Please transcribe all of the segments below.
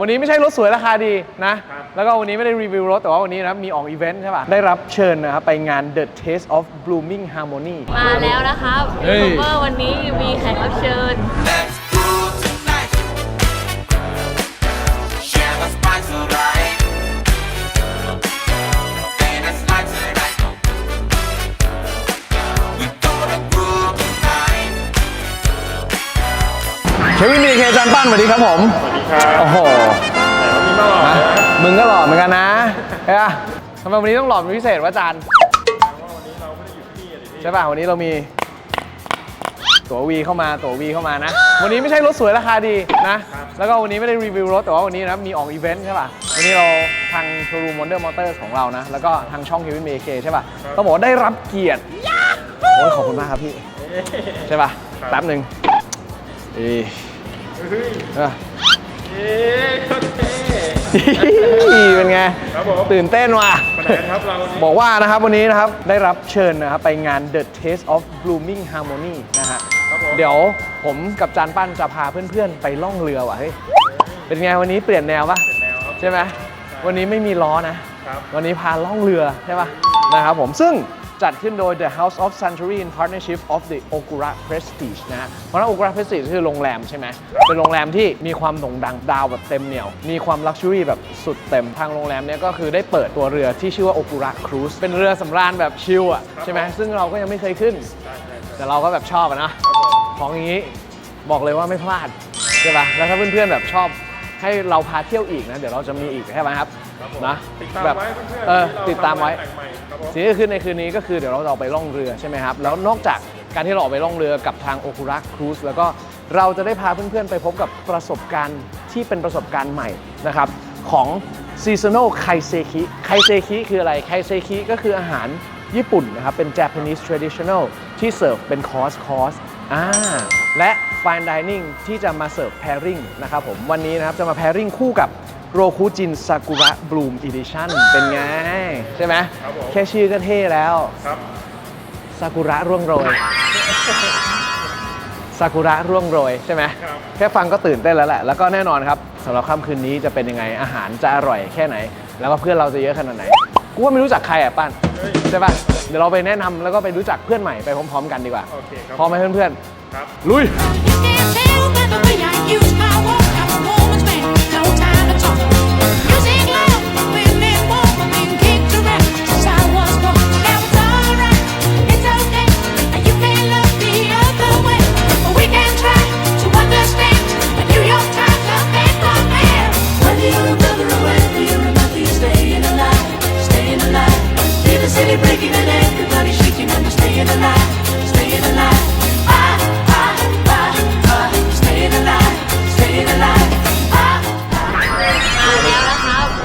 วันนี้ไม่ใช่รถสวยราคาดีนะ แล้วก็วันนี้ไม่ได้รีวิวรถ แต่ว่าวันนี้นะครับมีออกอีเวนต์ใช่ป่ะ ได้รับเชิญนะครับไปงาน The Taste of Blooming Harmony มาแล้วนะครับเฮ้ยูยทูบเบอร์วันนี้มีแขกรับเชิญ Let's go tonight. Share the spice of life. And it's like tonight. We gonna groove tonight. เควินมีเคจันปั้นสวัสดีครับผม สวัสดี ครับโอ้โหฮะมึงก็หล่อเหมือนกันนะใช่ปะทำไมวันนี้ต้องหล่อเป็นพิเศษวะจานใช่ป่ะวันนี้เรามีตั๋ววีเข้ามาตั๋ววีเข้ามานะ วันนี้ไม่ใช่รถสวยราคาดีนะ แล้วก็วันนี้ไม่ได้รีวิวรถแต่ว่าวันนี้นะครับมีออกอีเวนต์ใช่ป่ะ วันนี้เราทางโชว์รูม Wonder Motors ของเรานะ แล้วก็ทางช่อง Kevin m k ใช่ป่ะต้องบอกว่าได้รับเกียรติโอ้ยขอบคุณมากครับพี่ ใช่ป่ะแป๊บหนึ่งเอ้ยเออ เป็นไงครับผมตื่นเต้นว่ะมาไหนกันครับเราวันนี้บอกว่านะครับวันนี้นะครับได้รับเชิญนะครับไปงาน The Taste of Blooming Harmony นะฮะครับผมเดี๋ยวผมกับจานปั้นจะพาเพื่อนๆ ไปล่องเรือว่ะเฮ้ยเป็นไงวันนี้เปลี่ยนแนวปะแนวครับใช่ไหมวันนี้ไม่มีล้อนะครับวันนี้พาล่องเรือใช่ปะนะครับผมซึ่ง จัดขึ้นโดย The House of Century in partnership of the Okura Prestige นะฮะเพราะฉะนั้น Okura Prestige คือโรงแรมใช่ไหมเป็นโรงแรมที่มีความโด่งดังดาวแบบเต็มเหนียว มีความลักชัวรี่แบบสุดเต็มทางโรงแรมเนี่ยก็คือได้เปิดตัวเรือที่ชื่อว่า Okura Cruise เป็นเรือสำราญแบบชิลอะใช่ไหมซึ่งเราก็ยังไม่เคยขึ้น แต่เราก็แบบชอบอะนะของอย่างนี้บอกเลยว่าไม่พลาดใช่ปะแล้วถ้าเพื่อนๆแบบชอบให้เราพาเที่ยวอีกนะ เดี๋ยวเราจะมีอีกใช่ไหมครับครับผม นะติดตามแบบไว้เพื่อนๆเออที่รติดตามไว้ทำงนแต่งใหม่ครับผมสิ่งที่ขึ้นในคืนนี้ก็คือเดี๋ยวเราจะออกไปล่องเรือใช่ไหมครับ แล้วนอกจากการที่เราออกไปล่องเรือกับทางโอคุระครูซแล้วก็เราจะได้พาเพื่อนๆ ไปพบกับประสบการณ์ที่เป็นประสบการณ์ใหม่นะครับของซีซัน a l ไคเซคิไคเซคิคืออะไรไคเซคิก็คืออาหารญี่ปุ่นนะครับ เป็น Japanese traditional ที่เสิร์ฟเป็นคอร์สคอร์สอ่าและ fine dining ที่จะมาเสิร์ฟ pairing นะครับผมวันนี้นะครับจะมา pairing คู่กับ โรคุจินซากุระบลูมอีดิชั่นเป็นไง ใช่ไหมครับผม แค่ชื่อก็เท่แล้วครับ ซากุระร่วงโรยซากุระร่วงโรยใช่ไหมครับ แค่ฟังก็ตื่นเต้นแล้วแหละ แล้วก็แน่นอนครับสำหรับค่ำคืนนี้จะเป็นยังไงอาหารจะอร่อยแค่ไหน แล้วก็เพื่อนเราจะเยอะขนาดไหนกูว่าไม่รู้จักใครอะปั้นใช่ป่ะเดี๋ยวเราไปแนะนำแล้วก็ไปรู้จักเพื่อนใหม่ไปพร้อมๆกันดีกว่าโอเคครับ พร้อมไหมเพื่อนครับ ๆลุย You can't tell by the way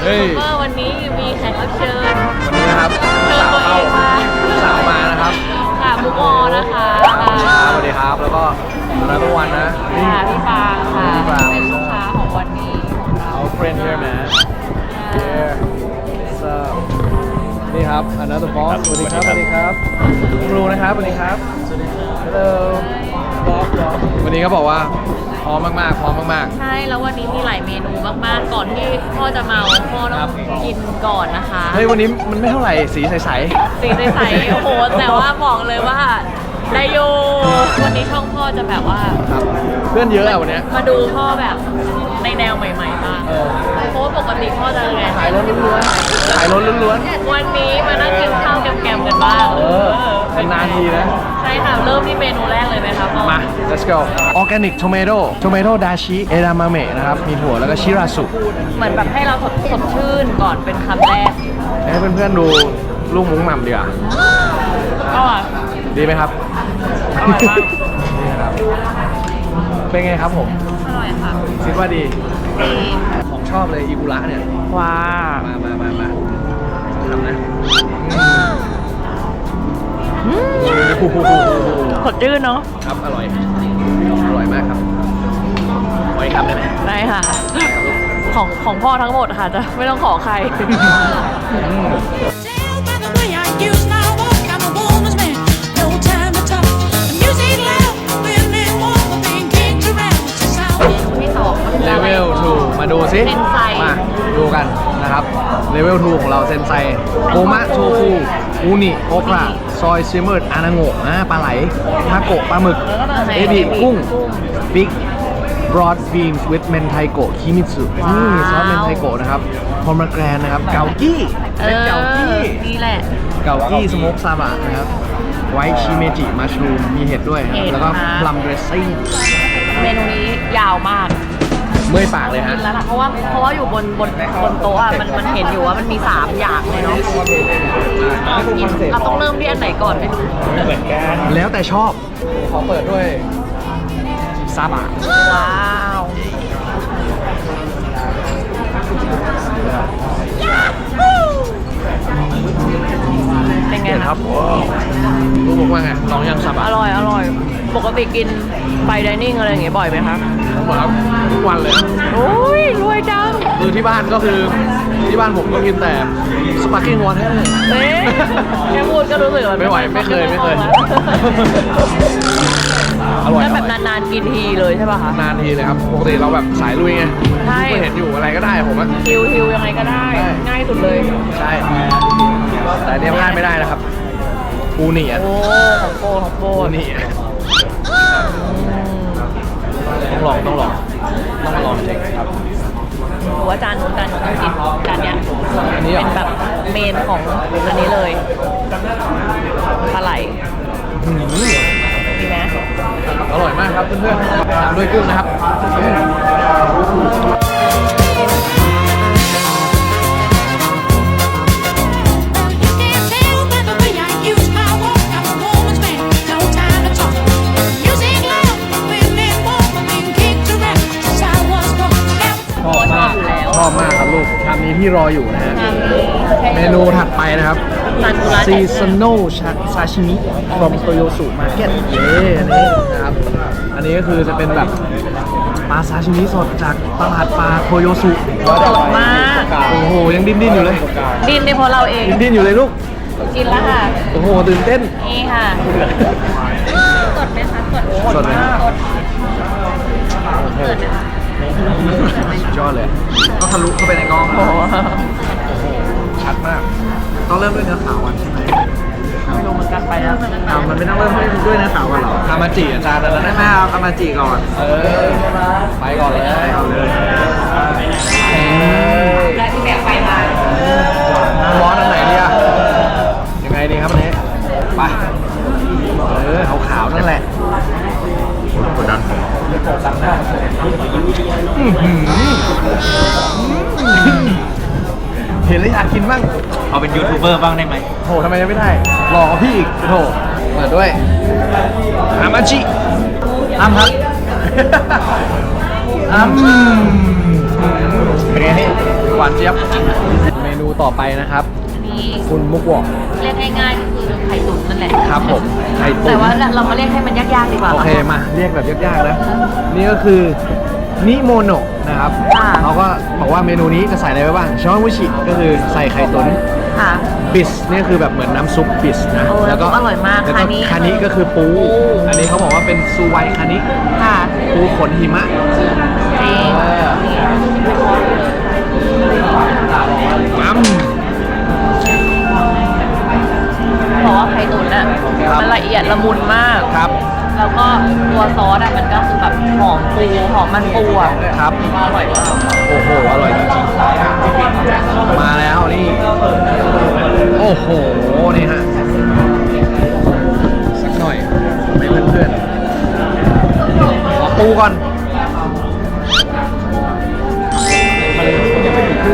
เฮ้ยวันนี้มีแขกรับเชิญวันนี้นะครับเชิญสาวตัวเอเข้างมาสาวมานะครับค่ะมุกออนะคะสวัสดีครับ แล้วก็นักวันนะ ค่ะพี่ฟางค่ะพี่ฟาง เป็นลูกค้าของวันนี้ของเรา Our friend here man here what's up นี่ครับ another boss สวัสดีครับสวัสดีครับคุณครูนะครับสวัสดีครับ สวัสดีครับ hello boss boss วันนี้เขาบอกว่า พร้อมมากๆพร้อมมาก ใช่แล้ววันนี้มีหลายเมนูมากๆ ก่อนที่พ่อจะเมาพ่อต้ครัอบงกินก่อนนะคะๆ เฮ้ย วันนี้มันไม่เท่าไหร่สีใสสีใสๆโอ้โหแต่ว่าบอกเลยว่าได้โยวันนี้ช่องพ่อจะแบบว่าๆครับเพื่อนเยอะอะวันเนี้ย มาดูพ่อแบบ ในแนวใหม่ๆมากเออเพราะว่าปกติพ่อจะยังไงขายรถล้วนๆขายรถล้วน วันนี้มานั่งกินข้าวแกมๆกันบ้างๆเออนานๆทีนะ ใช่ค่ะเริ่มที่เมนูแรกเลยไหมคะพ่อมา let's go organic tomato tomato dashi edamame นะครับ มีถั่วแล้วก็ชิราสุเหมือนแบบให้เราสดสดชื่นก่อนเป็นคำแรกให้เพื่อนๆดูลูกมุ้งหม่ำดีกว่า ก็ ดีไหมครับอร่อยมาก นี่ครับ เป็นไงครับผมอ ร่อยค่ะ คิดว่าดี ดี ของชอบเลยอีกุระเนี่ย ว้ามามามามาทำนะสดชื่นเนาะ ครับ อร่อย อร่อยมากครับขออีกคำได้ไหมได้ค่ะ ของของพ่อทั้งหมดค่ะจะไม่ต้องขอใคร Tell by เลอะไรเวล2มาดูซิเซนไซ มาดูกันนะครับเลเวล2ของเราเซนไซโกมะโชฟูอูนิโอกระซอยซิมเมอร์อานาโงะอ่าปลาไหลทาโกะปลาหมึกแล้วก็เอบิกุ้งบิ๊ก broad beans with mentaiko kimitsu นี่ซอสเมนไทโกะนะครับพอมแกรนนะครับ เกากี้เอเป็นอ เกากี้นี่แหละ เกากี้สโมกซาบะนะครับไวท์ชิเมจิมัชรูมมีเห็ดด้วยเห็ดแล้วก็ครับพลัมเดรสซิ่งเมนูนี้ยาวมาก เมื่อยปากเลยกิฮะนแล้วล่ะเพราะว่าเพราะว่าอยู่บนบนบนโต๊ะอะมันมันเห็นอยู่ว่ามันมี3อย่างเลยเนาะกินเราต้องเริ่มที่อันไหนก่อนไม่รู้แล้วแต่ชอบ ขอเปิดด้วยซาบะว้าวเป็นไงเห็นคครัรับบรู้บอกว่าไงลองยังซาบะอร่อยอร่อย ปกติกินไฟดิเนิ่งอะไรอย่างเงี้ยบ่อยไหมคะผมบอกครับทุกวันเลย โอ้ยรวยจังคือที่บ้านก็คือที่บ้านผมก็กินแต่สปาร์กิ้งวอเตอร์ เอ๊ะแค่พูดก็รู้สึกว่าไม่ไหวไม่เคยไม่เคย อร่อยแล้วแบบนานๆกินทีเลยใช่ป่ะคะ นานทีเลยครับ ปกติเราแบบสายลุยไงใช่ก็เห็นอยู่อะไรก็ได้ผมอะ ฮิวฮิวยังไงก็ได้ ใช่ ง่ายสุดเลย ใช่ แต่เนี่ยพลาดไม่ได้นะครับปูนี่อะโอ้ของโปรดของโปรปูดนี่อะ ต้องลองต้องลองต้องมาลองจริงครับ หรือว่าจานนู้นจานนู้นต้องกินจานเนี้ยอันนี้เหรอ เป็นแบบเมนของอันนี้เลยปลาไหลอืมดีไหมอร่อยมากครับเพื่อนๆตามด้วยกุ้งนะครับ ชอบมากชอบมากครับลูกชามนี้ที่รออยู่นะฮะทำเมนูถัดไปนะครับซานกุระ seasonal sashimi from Toyosu Market เย้อันนี้นะครับ อันนี้ก็คือจะเป็นแบบปลาซาชิมิสดจากตลาดปลาโทโยสุสดมากโอ้โหยังดิ้นดิ้นๆอยู่เลยดินในเพราะเราเองดิ้นดิ้นๆอยู่เลยลูกกินแล้วค่ะโอ้โหตื่นเต้นนี่ค่ะสดไหมคะสดสดไหมสด สุดยอดเลยก็ทะลุเข้าไปในกล้องโอ้โหชัดมาก ต้องเริ่มด้วยเนื้อขาวอะใช่ไหมไม่รู้เหมือนกันไปแล้วอ่ามันไม่ต้องเริ่มด้วยเนื้อขาวก่อนเหรอคามาจิอาจารย์แล้วนะไม่เอาคามาจิก่อน เออ ไปก่อนเลยเอาเลยเอ้ยและที่แบกไปมาร้อนอันไหนดีอะยั เห็นแล้วอยากกินบ้างเอาเป็นยูทูบเบอร์บ้างได้ไหมโหทำไมยังไม่ได้รอกว่าพี่อีกโถเปิดด้วยอามาจิอ้ำครับอ้ำเป็นไงพี่หวานเจี๊ยบเมนูต่อไปนะครับ อันนี้คุณมุกวอกเรียกง่ายๆก็คือไข่ตุ๋นนั่นแหละครับผมไข่ตุ๋นแต่ว่าเรามาเรียกให้มันยากๆดีกว่าโอเคมาเรียกแบบยากๆนะนี่ก็คือ นิโมโนะนะครับค่ะ เขาก็บอกว่าเมนูนี้จะใส่อะไรไว้บ้างชอนวุชิก็คือใส่ไข่ตุ๋นค่ะ บิสนี่คือแบบเหมือนน้ำซุปบิสนะโอ้แล้วก็อร่อยมากแล้วก็คานิคานิก็คือปู ปู อันนี้เขาบอกว่าเป็นซูไวคานิค่ะปูขนหิมะ จริงเออมัมบอกว่าไข่ตุ๋นอะ ครับ มันละเอียดละมุนมาก ครับ แล้วก็ตัวซอสอะมันก็คือแบบหอมปูหอมมันปูอะครับ อร่อยมากโอ้โห อร่อยจริงๆมาแล้วนี่ โอ้โห นี่ฮะ สักหน่อยให้เพื่อนๆขอปูก่อน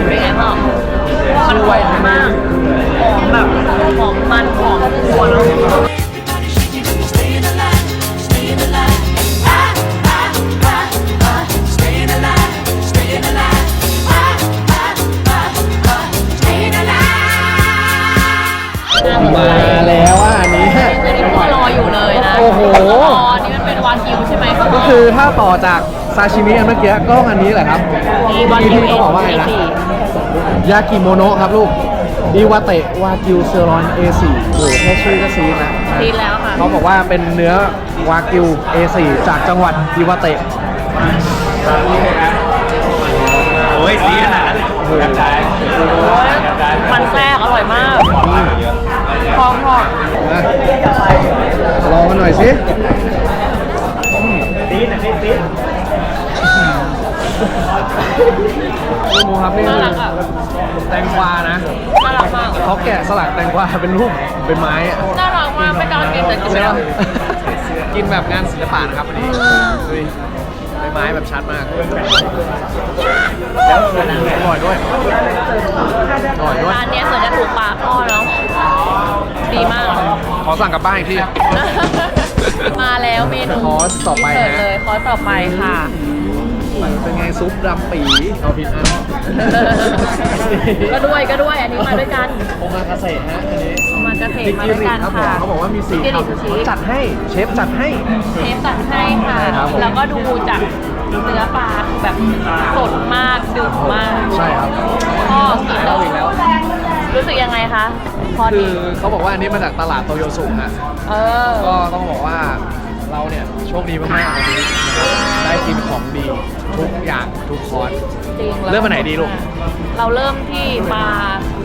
เป็นไงพ่อมันหอมมาก ชิมิอันเมื่อกี้ก็อันนี้แหละครับนี่วากิที่วพี่เขาบอกว่าไงนะยากิโมโนะครับลูกอิวาเตะวากิวเซอรอน A4 โอ้โหแค่ชื่อก็ซีดแล้วซีดแล้วค่ะเขาบอกว่าเป็นเนื้อวากิว A4 จากจังหวัดอิวาเตะฮ้ยสีขนาดนั้นเลยกระจายโอ้ยมันแทรกอร่อยมากพองพองนะลองกันหน่อยสิ ลูกหมูครับนี่น่ารักอะแตงกวานะน่ารักมากเขาแกะสลักแตงกวาเป็นรูปเป็นไม้อะน่ารักมากไม่กล้ากินแต่กินไปใช่แล้วปะ กินแบบงานศิลปะนะครับวันนี้ดูดิใบไม้แบบชัดมากแล้วอร่อยด้วยอร่อยด้วย ร้านเนี้ยส่วนจะถูกปากพ่อเนาะดีมาก ขอสั่งกลับบ้านอีกที มาแล้วเมนูคอร์สต่อไปนะเสิร์ฟเลยคอร์สต่อไปค่ะเป็นไง ซุปดำปีเอาผิดอันก็ด้วยก็ด้วยอันนี้มาด้วยกันโอมากาเสะฮะอันนี้เอามากระเทนิมากิด้วยริกันครับผมค่ะ เขาบอกว่ามีสี่นิกิริคำซูชิจัดให้เชฟจัดให้เชฟจัดให้ค่ะครับผมแล้วก็ดูจากเนื้อปลาคือแบบสดมากดึกมากใช่ครับพ่อกินแล้วอีกแล้วรู้สึกยังไงคะพอคืดีอเขาบอกว่าอันนี้มาจากตลาดโตโยสุฮะเออก็ต้องบอกว่าเราเนี่ยโชคดีมากๆวันนี้นะครับได้ กินของดีทุกอย่างทุกคอร์ส จริงแล้วเริ่มอันไหนดีลูก เราเริ่มที่ปลา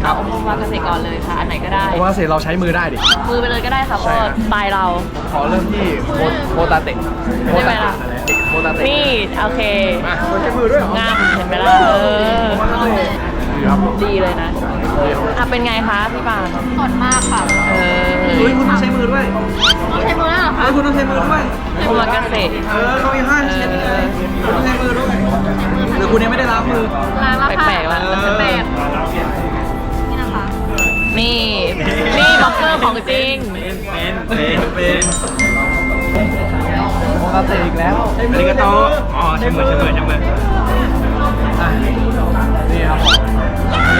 เอาโอมากาเสะก่อนเลยค่ะอันไหนก็ได้โอมากาเสะเราใช้มือได้ดิ มือไปเลยก็ได้ค่ะเพใช่ราะครับ สไตล์เราผมขอเริ่มที่โมโมตาเตะโมได้ไหมตาล่ะเตะโมตาเตะนี่โอเคมาใช้มือด้วยเหรองามเห็นไหมล่ะเออโอมากาเสะดีครับ ดีเลยนะ อะเป็นไงคะพี่ปานสดมากค่ะเออเฮ้ยคุณต้องใช้มือด้วยต้องใช้มือเหรอเฮ้คะยคุณต้องใช้มือด้วยโอมากาเสะเออเขามีห้าเช็ดเลยคุณต้องใช้มือด้วยหรือคุณยังไม่ได้ล้างมือล้างแล้วค่ะแปลกๆละเออแปลกนี่นะคะนี่นี่บ็อกเกอร์ของจริงเป็นเป็นเป็นโมตาเตะอีกแล้วอันนี้ก็โต๊ะอ๋อใช้มือใช้มือใช้มืออะนี่ครับผม ข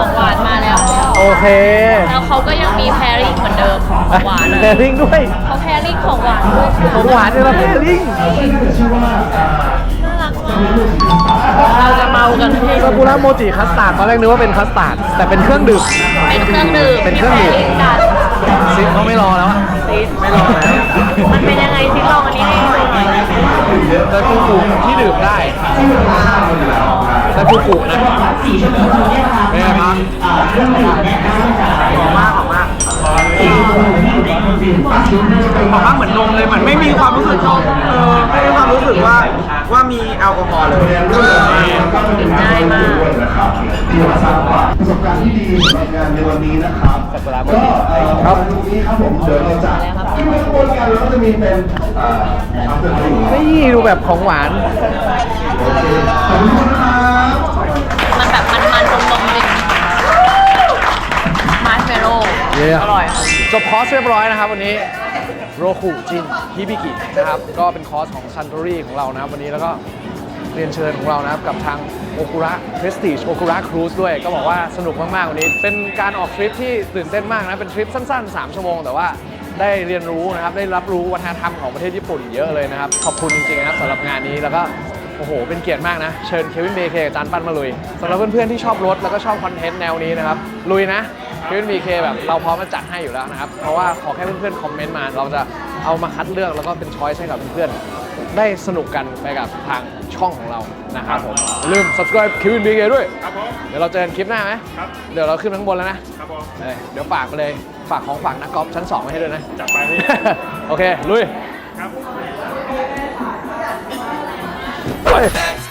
องหวานมาแล้ว โอเคแล้วเขาก็ยังมีแพริ่งเหมือนเดิมของหวานแพอะริงด้วยเขาแพริ่งของหวานด้วยค่ะของหวานด้วยนะแพริงน่ารักมากเราจะเมากันที่ซากุระโมจิคัสตาร์ดตอนแรกนึกว่าเป็นคัสตาร์ดแต่เป็นเครื่องดื่ม เป็นเครื่องดื่มเป็นเครื่องดื่มที่แพกัน ซิเขาไม่รอแล้วอะซิสไม่รอแล้วมันเป็นยังไงซิลองอันนี้ให้ดูหน่อยแต่ฟูกุที่ดื่มได้แต่ฟูกุนะเป็นไงครับหอมมากหอมมากหอมมากเหมือนนมเลยเหมือนไม่มีความรู้สึกเออไม่มีความรู้สึกว่าว่ามีแอลกอฮอล์เลยง่ายมากที่มาสร้างประสบการณ์ที่ดีสำหรับงานในวันนี้นะครับ สักุระโมก็จิเอ่อครับวันนี้ครับผมเดี๋ยวเราจะขึ้นไปข้างบนกันแล้วก็จะมีเป็นเอ่อ after drink นี่ดูแบบของหวานขอบคุณนะครับมันแบบมันๆนมๆจริงมาร์ชเมลโล่ เย้อร่อยค่ะ จบคอร์สเรียบร้อยนะครับวันนี้โรคุจินฮิบิกินะครับก็เป็นคอร์สของซัน t ต r รีของเรานะครับวันนี้แล้วก็ เรียนเชิญของเรานะครับกับทางโอคุระเพรสติชโอคุระครูซด้วย ก็บอกว่าสนุกมากๆวันนี้ เป็นการออกทริปที่ตื่นเต้นมากนะ เป็นทริปสั้นๆ 3 ชั่วโมง แต่ว่าได้เรียนรู้นะครับ ได้รับรู้วัฒนธรรมของประเทศญี่ปุ่นเยอะเลยนะครับ ขอบคุณจริงๆนะครับสำหรับงานนี้แล้วก็โอ้โห เป็นเกียรติมากนะ เชิญเควินเบเคกับจานปั้นมาลุยสำหรับเพื่อนๆที่ชอบรถแล้วก็ชอบคอนเทนต์แนวนี้นะครับ ลุยนะเควินเบเคแบบเราพร้อมมาจัดให้อยู่แล้วนะครับ เพราะว่าขอแค่เพื่อนๆคอมเมนต์มา เราจะเอามาคัดเลือกแล้วก็เป็นช้อยส์ให้กับเพื่อนๆ ได้สนุกกันไปกับทางช่องของเรานะครับผมอย่าลืม subscribe เควินเบเคด้วย ครับผม เดี๋ยวเราเจอกันคลิปหน้าไหมครับ เดี๋ยวเราขึ้นข้างบนแล้วนะครับผม เอ้ยเดี๋ยวฝากไปเลยฝากของฝากนักกอล์ฟชั้นสองไว้ให้ด้วยนะ จัดไปพี่ โอเค ลุย ครับไป That's